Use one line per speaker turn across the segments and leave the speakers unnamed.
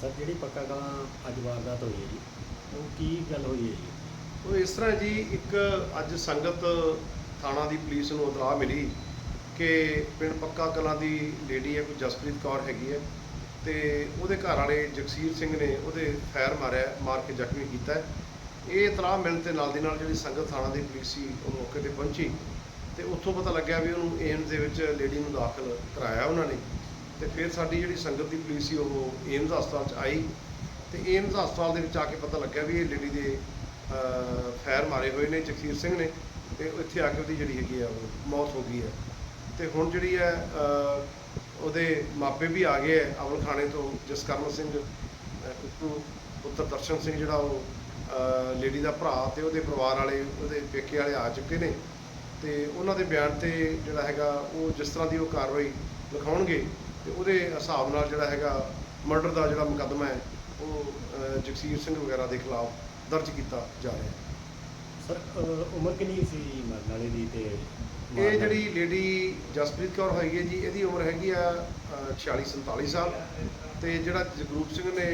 Sir, ਜਿਹੜੀ ਪੱਕਾ ਕਲਾਂ ਅੱਜ ਵਾਰਦਾਤ ਹੋਈ ਹੈ ਜੀ, ਉਹ ਕੀ ਗੱਲ ਹੋਈ ਹੈ ਜੀ?
ਉਹ ਇਸ ਤਰ੍ਹਾਂ ਜੀ, ਇੱਕ ਅੱਜ ਸੰਗਤ ਥਾਣਾ ਦੀ ਪੁਲਿਸ ਨੂੰ ਇਤਲਾਹ ਮਿਲੀ ਕਿ ਪਿੰਡ ਪੱਕਾ ਕਲਾਂ ਦੀ ਲੇਡੀ ਹੈ, ਕੋਈ ਜਸਪ੍ਰੀਤ ਕੌਰ ਹੈਗੀ ਹੈ, ਤੇ ਉਹਦੇ ਘਰ ਵਾਲੇ ਜਗਸੀਰ ਸਿੰਘ ਨੇ ਉਹਦੇ ਫਾਇਰ ਮਾਰਿਆ, ਮਾਰ ਕੇ ਜ਼ਖਮੀ ਕੀਤਾ ਇਹ ਇਤਲਾਹ ਮਿਲਣ ਤੇ ਨਾਲ ਦੀ ਨਾਲ ਜਿਹੜੀ ਸੰਗਤ ਥਾਣਾ ਦੀ ਪੁਲਿਸ ਸੀ, ਉਹ ਮੌਕੇ ਤੇ ਪਹੁੰਚੀ ਤੇ ਉੱਥੋਂ ਪਤਾ ਲੱਗਿਆ ਵੀ ਉਹਨੂੰ ਏਮਸ ਦੇ ਵਿੱਚ ਲੇਡੀ ਨੂੰ ਦਾਖਲ ਕਰਾਇਆ ਉਹਨਾਂ ਨੇ। ਤੇ ਫਿਰ ਸਾਡੀ ਜਿਹੜੀ ਸੰਗਤ ਦੀ ਪੁਲਿਸ ਸੀ ਉਹ ਏਮਜ਼ ਹਸਪਤਾਲ 'ਚ ਆਈ ਤੇ ਏਮਜ਼ ਹਸਪਤਾਲ ਦੇ ਵਿੱਚ ਆ ਕੇ ਪਤਾ ਲੱਗਿਆ ਵੀ ਇਹ ਲੇਡੀ ਦੇ ਫੈਰ ਮਾਰੇ ਹੋਏ ਨੇ ਜਗਸੀਰ ਸਿੰਘ ਨੇ ਤੇ ਉਹ ਇੱਥੇ ਆ ਕੇ ਉਹਦੀ ਜਿਹੜੀ ਹੈਗੀ ਆ ਉਹ ਮੌਤ ਹੋ ਗਈ ਹੈ। ਤੇ ਹੁਣ ਜਿਹੜੀ ਹੈ ਉਹਦੇ ਮਾਪੇ ਵੀ ਆ ਗਏ ਹੈ ਅਵਲ ਖਾਣੇ ਤੋਂ ਜਸਕਰਨ ਸਿੰਘ ਅਹ, ਕੁੱਕੂ ਪੁੱਤਰ ਦਰਸ਼ਨ ਸਿੰਘ ਜਿਹੜਾ ਉਹ ਲੇਡੀ ਦਾ ਭਰਾ ਤੇ ਉਹਦੇ ਪਰਿਵਾਰ ਵਾਲੇ ਉਹਦੇ ਪੇਕੇ ਵਾਲੇ ਆ ਚੁੱਕੇ ਨੇ। ਤੇ ਉਹਨਾਂ ਦੇ ਬਿਆਨ ਤੇ ਜਿਹੜਾ ਹੈਗਾ ਉਹ ਜਿਸ ਤਰ੍ਹਾਂ ਦੀ ਉਹ ਕਾਰਵਾਈ ਲਿਖਾਉਣਗੇ ਤੇ ਉਹਦੇ ਹਿਸਾਬ ਨਾਲ ਜਿਹੜਾ ਹੈਗਾ ਮਰਡਰ ਦਾ ਜਿਹੜਾ ਮੁਕੱਦਮਾ ਹੈ ਉਹ ਜਗਸੀਰ ਸਿੰਘ ਵਗੈਰਾ ਦੇ ਖਿਲਾਫ ਦਰਜ ਕੀਤਾ ਜਾ ਰਿਹਾ ਹੈ।
ਸਰ ਉਮਰ ਕਿੰਨੀ ਸੀ ਮਰਨ ਵਾਲੇ ਦੀ ਤੇ
ਇਹ ਜਿਹੜੀ ਲੇਡੀ ਜਸਪ੍ਰੀਤ ਕੌਰ ਹੈਗੀ ਹੈ ਜੀ ਇਹਦੀ ਉਮਰ ਹੈਗੀ ਆ 46 47 ਸਾਲ ਤੇ ਜਿਹੜਾ ਜਗਰੂਪ ਸਿੰਘ ਨੇ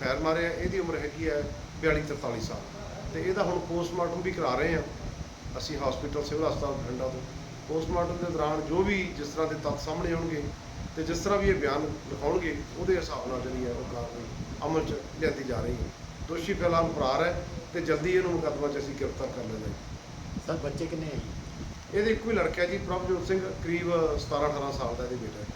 ਫੈਰ ਮਾਰਿਆ ਇਹਦੀ ਉਮਰ ਹੈਗੀ ਆ 42 43 ਸਾਲ ਤੇ ਇਹਦਾ ਹੁਣ ਪੋਸਟਮਾਰਟਮ ਵੀ ਕਰਾ ਰਹੇ ਆ। ਅਸੀਂ ਹਸਪੀਟਲ ਸਿਵਲ ਹਸਪਤਾਲ ਬਠਿੰਡਾ ਤੋਂ। ਪੋਸਟਮਾਰਟਮ ਦੇ ਦੌਰਾਨ ਜੋ ਵੀ ਜਿਸ ਤਰ੍ਹਾਂ ਦੇ ਤੱਥ ਸਾਹਮਣੇ ਆਉਣਗੇ ਤੇ ਜਿਸ ਤਰ੍ਹਾਂ ਵੀ ਇਹ ਬਿਆਨ ਲਿਖਾਉਣਗੇ ਉਹਦੇ ਹਿਸਾਬ ਨਾਲ ਜਿਹੜੀ ਹੈ ਉਹ ਕਾਰਵਾਈ ਅਮਲ 'ਚ ਲਿਆਂਦੀ ਜਾ ਰਹੀ ਹੈ। ਦੋਸ਼ੀ ਫਿਲਹਾਲ ਫਰਾਰ ਹੈ ਤੇ ਜਲਦੀ ਇਹਨੂੰ ਮੁਕੱਦਮਾ 'ਚ ਅਸੀਂ ਗ੍ਰਿਫਤਾਰ ਕਰ ਲੈਣਾ ਹੈ।
ਸਰ ਬੱਚੇ ਕਿੰਨੇ ਹੈ ਜੀ?
ਇਹਦੇ ਇੱਕੋ ਹੀ ਲੜਕਾ ਜੀ ਪ੍ਰਭਜੋਤ ਸਿੰਘ ਕਰੀਬ 17 18 ਸਾਲ ਦਾ ਇਹਦੇ ਬੇਟਾ ਹੈ।